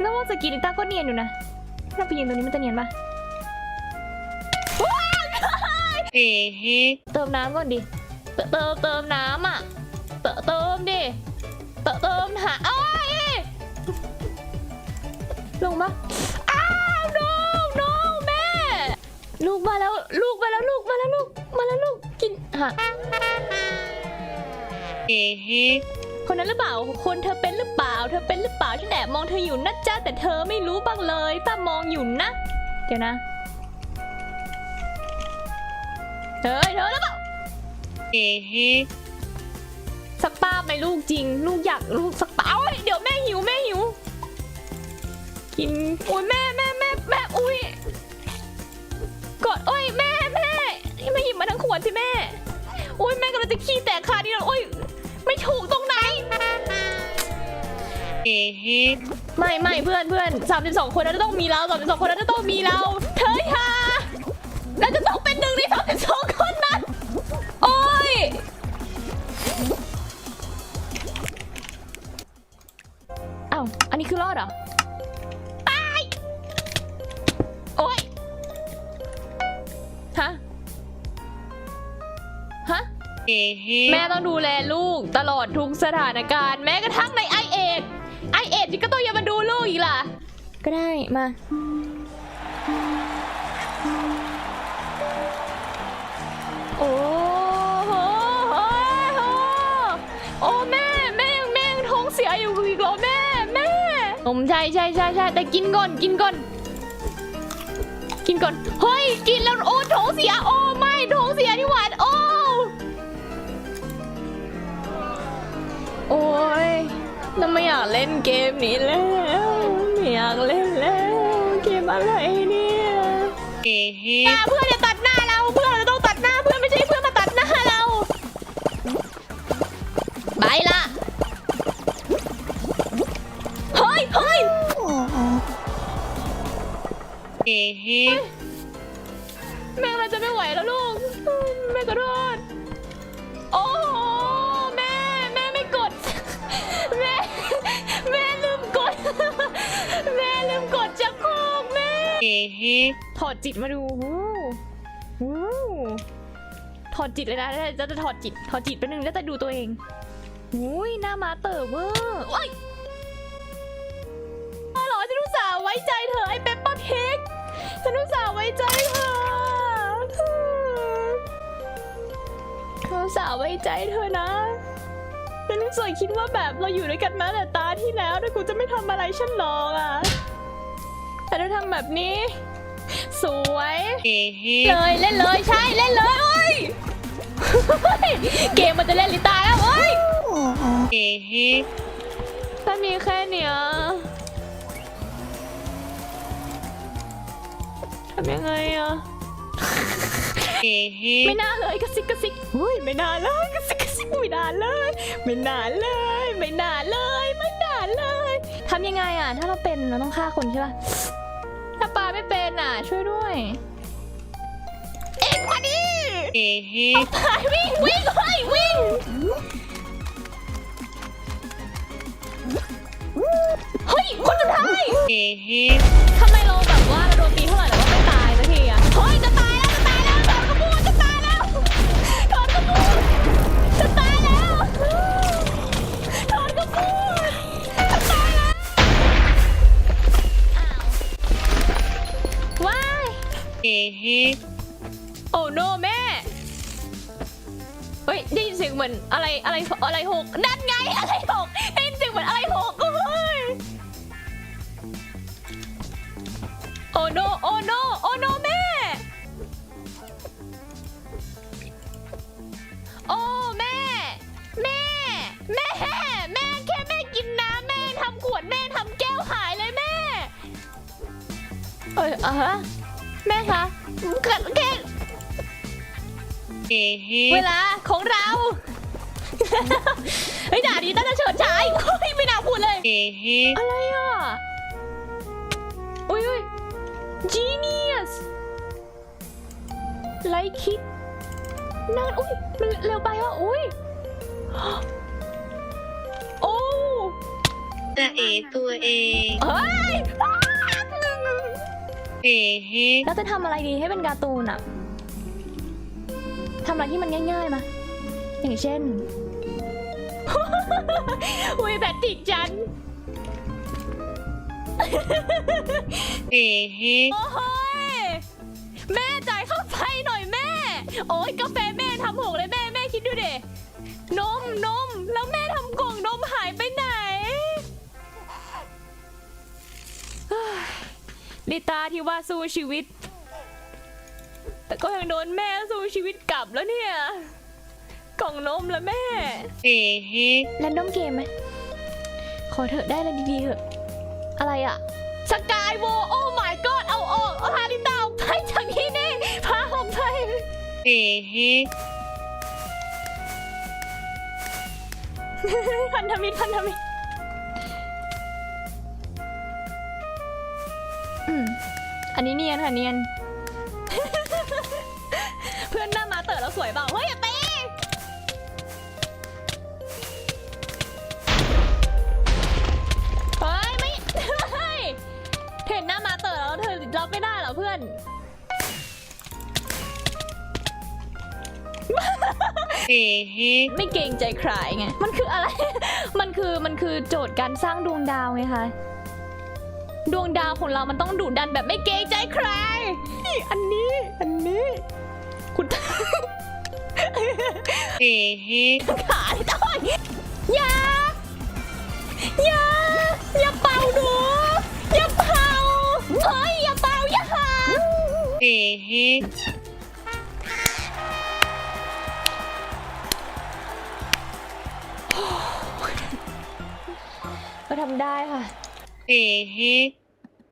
แล้วว่าสกินิต้าก็เนียนอยู่นะเราไปยืนตรงนี้มันจะเนียนปะเฮ้เฮ้เติมน้ำก่อนดิ เติมเติมน้ำอะ เติมเติมดิ เติมเติมหาเอ้ยลงปะอ้าวน้องน้องแม่ ลูกมาแล้วลูกมาแล้วลูกมาแล้วลูกมาแล้วลูกกินฮะเฮ้เฮ้ คนนั้นหรือเปล่า คนเธอเป็นหรือเปล่า เธอเป็นหรือเปล่าฉันแอบมองเธออยู่นะจ๊ะแต่เธอไม่รู้บ้างเลยป้ามองอยู่นะ เดี๋ยวนะเฮ้ยเธอแล้วเปล่าเฮ้เฮ้สักป้าบไหมลูกจริง ลูกอยากลูกสักป้าบเอ้ยเดี๋ยวแม่หิวแม่หิว กินโอ้ยแม่แม่แม่แม่อุ้ยกอดโอ้ยแม่แม่แม่หยิบมาทั้งขวดสิแม่โอ้ยแม่กำลังจะขี้แตกคา ไม่ไม่เพื่อนเพื่อนสามสิบสองคนนั้นจะต้องมีเราสามสิบสองคนนั้นจะต้องมีเราเฮ้ยค่ะเราจะต้องเป็นหนึ่งในสามสิบสองคนนั้นโอ้ยเอ้าอันนี้คือรอดเหรอตายโอ้ยฮะฮะเฮ้เฮ้แม่ต้องดูแลลูกตลอดทุกสถานการณ์ แม้กระทั่งในไอเอด ไอเอดก็ต้องยังมาดูลูกอีกล่ะ ก็ได้มา โอ้โหโอ้โหโอ้แม่แม่ยังแม่ยังท้องเสียอยู่อีกเหรอแม่แม่ผมใช่ใช่ใช่ใช่แต่กินก่อนกินก่อน กินก่อน เฮ้ย กินแล้วโอ้ท้องเสีย โอ้ไม่ท้องเสียนี่หวานโอ้ โอ้ย น้าไม่อยากเล่นเกมนี้แล้ว ไม่อยากเล่นแล้ว เกมอะไรเนี่ยเฮ้เฮ้เพื่อนจะตัดหน้าเรา เพื่อนเราต้องตัดหน้า เพื่อนไม่ใช่เพื่อนมาตัดหน้าเรา ไปละ เฮ้ยเฮ้ยเฮ้เฮ้แม่เราจะไม่ไหวแล้วลูก แม่ขอ ถอดจิตมาดูวู้วู้ถอดจิตเลยนะจะจะถอดจิต ถอดจิตไปหนึ่งแล้วจะดูตัวเองอุ้ยหน้ามาเต๋อเวอร์โอ้ยอ๋อเหรอฉันอุตส่าไว้ใจเธอไอ้เปปเปอร์พิกฉันอุตส่าไว้ใจเธอฉันอุตส่าไว้ใจเธอนะฉันรู้สึกคิดว่าแบบเราอยู่ด้วยกันมาแต่ตาที่แล้วแต่กูจะไม่ทำอะไรฉันหรอกอะ แต่เธอทำแบบนี้ สวยเฮ้เฮ้เลยเล่นเลยใช่เล่นเลยเอ้ยเกมมันจะเล่นลิตาแล้วเอ้ยเฮ้เฮ้ถ้ามีแค่เนี้ยทำยังไงอะเฮ้เฮ้ไม่น่าเลยกระซิกกระซิกเฮ้ยไม่น่าเลยกระซิกกระซิกไม่น่าเลย ไม่น่าเลย ไม่น่าเลย ไม่น่าเลยทำยังไงอะถ้าเราเป็นเราต้องฆ่าคนใช่ปะ ถ้าปลาไม่เป็นอะช่วยด้วย เอ็งมาดิเฮ้เฮ้หายวิ่งวิ่งเฮ้ยวิ่งเฮ้ยคนสุดท้ายเฮ้เฮ้ทำไมเราแบบว่าเราโดนตีเท่าไหร่แต่ว่า โอ้โนแม่ เฮ้ยได้ยินเสียงเหมือนอะไรอะไรอะไรหกนั่นไงอะไรหกได้ยินเสียงเหมือนอะไรหกเฮ้ยโอ้โนโอ้โนโอ้โนแม่ โอ้แม่ แม่ แม่แม่แค่แม่กินน้ำแม่ทำขวดแม่ทำแก้วหายเลยแม่ เอ้ยอะฮะแม่คะ เกิดแค่เฮ้เฮ้เวลาของเรา เฮ้ยด่าดีตั้งแต่เฉิดฉายเฮ้ยไม่น่าพูดเลยเฮ้เฮ้อะไรอะอุ้ยอุ้ย genius like it นั่นอุ้ยมันเร็วไปว่ะอุ้ยโอ้จะเอตัวเองเฮ้ย เฮ้เฮ้แล้วจะทำอะไรดีให้เป็นการ์ตูนอะทำอะไรที่มันง่ายๆมาอย่างเช่น อุ้ยแบตติกจันเฮ้เฮ้โอ้โหยแม่จ่ายค่าไฟหน่อยแม่ โอ้ยกาแฟแม่ทำหกเลยแม่แม่คิดดูเดนมนมแล้วแม่ทำกล่องนมหา ลิตาที่ว่าสู้ชีวิต แต่ก็ยังโดนแม่สู้ชีวิตกลับแล้วเนี่ย กล่องนมแล้วแม่เฮ้เฮ้แรนดอมเกมไหมขอเถอะได้อะไรดีๆเถอะ อะไรอะสกายโวโอ้ my god เอาออกเอาฮาริตาออกไปจากที่นี่พาออกไปเฮ้เฮ้พันธมิตรพันธมิตร อันนี้เนียนค่ะเนียน เพื่อนหน้ามาเต๋อแล้วสวยเปล่าเฮ้ยอย่าตีเฮ้ยไม่ เฮ้ยเห็นหน้ามาเต๋อแล้วเธอรับไม่ได้เหรอเพื่อน เฮ้เฮ้ไม่เกรงใจใครไง มันคืออะไร มันคือมันคือโจทย์การสร้างดวงดาวไงคะ ดวงดาวของเรามันต้องดุดันแบบไม่เกรงใจใครอันนี้ อันนี้ คุณเฮ้เฮ้ขาที่ต้อยอย่า อย่า อย่าเป่าหนู อย่าเป่าเฮ้ยอย่าเป่าอย่าหาเฮ้เฮ้เราทำได้ค่ะ เฮ้เฮ้